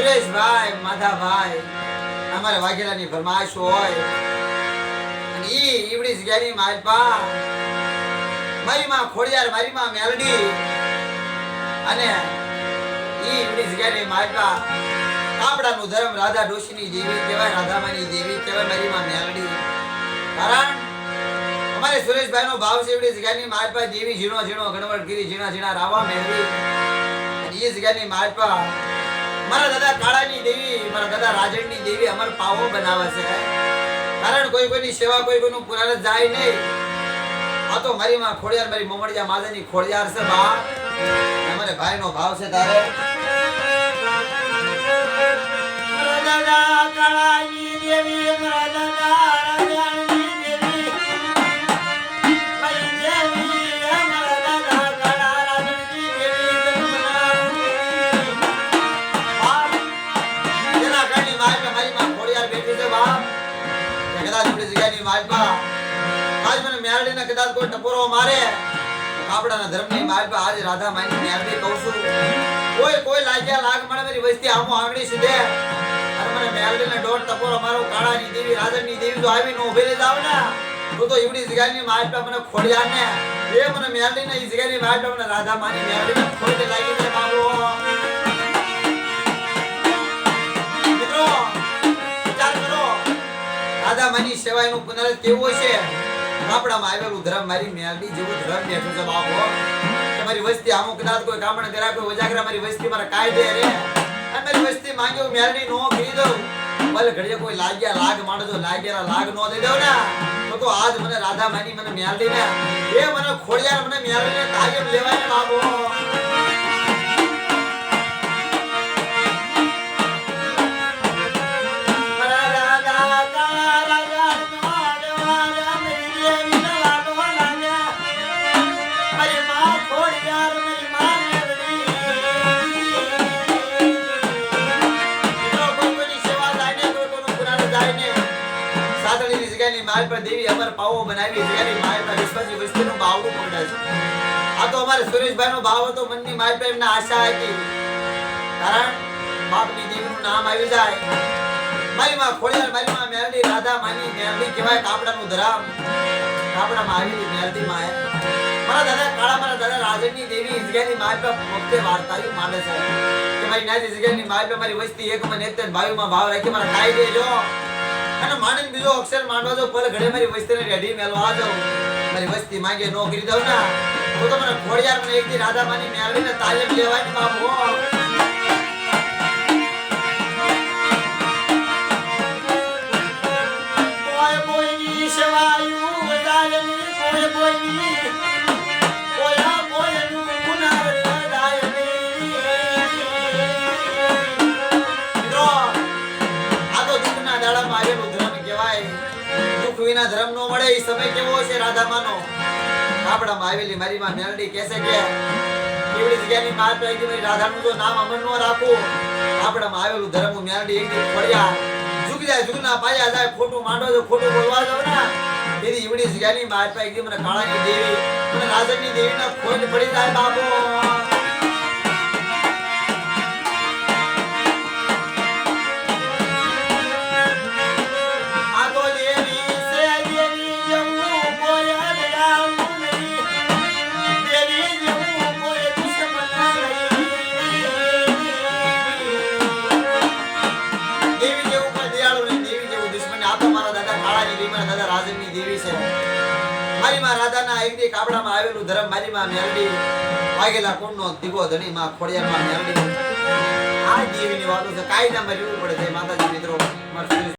સુરેશભાઈ, માધાભાઈ, અમારે વાઘેલાની ફરમાઈશ હોય. અને ઈ ઈવડી જગ્યાની માલપા મારી માં ખોડિયાર મારી માં મેલડી. અને ઈ ઈવડી જગ્યાની માલપા, કાપડાનું ધર્મ રાધા ડોશીની દેવી કહેવાય, રાધામાની દેવી કહેવાય મારી માં મેલડી. કારણ અમારે સુરેશભાઈનો ભાવ છે એવડી જગ્યાની માલપા દેવી ઝીણો ઝીણો, ગણવટ ગીરી ઝીણા ઝીણા રાવા મેળવી એ જગ્યાની માલપા મારા દાદા કાળાની દેવી, મારા દાદા રાજણની દેવી અમર પાવો બનાવે છે. કારણ કોઈ કોઈની સેવા, કોઈ કોઈનું પુરાણ જાય નહીં. આ તો મારી માં ખોડિયાર, મારી મમડિયા માતાની ખોડિયાર છે, બા. અમારે ભાઈનો ભાવ છે તારે. દાદા કાળાની દેવી, મારા કદાચ આપણી રાધા માની મેરડી મારી કાળાની દેવી જો આવી નો તો તો એવડી જગ્યાની માલપા મને ખોડિયાર ને. એ મને જગ્યાની મને રાધા માની મેરડીને ખોટે લાગી જાય બાબો. માની સેવાયનું પુનર કેવું છે? ગામડામાં આવેલું ધરમ મારી મેલડી જેવું ધરમ બેઠું છે, બાપો. તમારી વસ્તી આમુક કદાચ કોઈ ગામણ કરા કોઈ વજાગરા, મારી વસ્તી મારા કાયદે રે. અને વસ્તી માંગ્યો મેલડી નો કહી દઉં. ભલે ઘડીએ કોઈ લાગ્યા, લાગ માણસો લાગ્યા લાગ નો દઈ દઉં ને. તો તો આજ મને રાધા માની મને મેલડી ને એ મને ખોડિયા મને મેલડી ને કાયમ લેવાય ને સાદડીની માલ પર દેવી અમર પાવો બનાવી જગ્યાની માલ પર વિશ્વની વસ્તુનું બાવડું પડે છે. આ તો અમારે સુરેશભાઈ નો ભાવ હતો, મનની માલ પર એમને આશા હતી. કારણ બાપની દેવીનું નામ આવી જાય. મારી માં ખોડિયાર મારી માં મેરડી, રાધા, માની, મેરડી કહેવાય કાપડાનું ધરામ. કાપડામાં આવેલી મેરડી માં મારા દાદા, કાળા મારા દાદા રાજનની દેવી જગ્યાની માલ પર વખતે વાર્તાયું માંડે છે. કે મારી નાની જગ્યાની માલ પર મારી વસ્તી એક મને એક ભાઈમાં ભાવ રાખી, મારા ખાઈ દેજો અને માની બીજો અક્ષર માંડવા દો પર ઘડે મારી વસ્તીને રેડી મેલવા દો મારી વસ્તી માંગે નો કરી દઉં ના. તો તો મને ખોડિયાર એક દી રાધા માની મેળવીને તાલીમ બાપુ કોઈ કોઈ વિના ધર્મ નો મળે એ સમય કેવો છે રાધામાનો? આપણામાં આવેલી મારી માં મેલડી કહેશે કે એવડી જગ્યાની માર પડી મારી રાધાનું જો નામ અમર નો રાખું. આપણામાં આવેલું ધર્મ મેલડી એક દિવસ પડ્યા જુગ જાય, જુગના પાયા જાય, ખોટું માંડો તો ખોટું બોલવા જાવ ને. એની એવડી જગ્યાની માર પડી મને કાળાની દેવી, મને રાજનની દેવીના ખોટ પડી જાય બાબો દાદા રાજનની દેવી છે. મારી માં રાધાના દી કાપડામાં આવેલું ધરમ મારી માં મેલડી વાગેલા કુંડનો દીવો ધણી માં ખોડિયાર માં મેલડી આ દેવીની વાતો છે. કાયદામાં રહેવું પડે છે, માતાજી મિત્રો.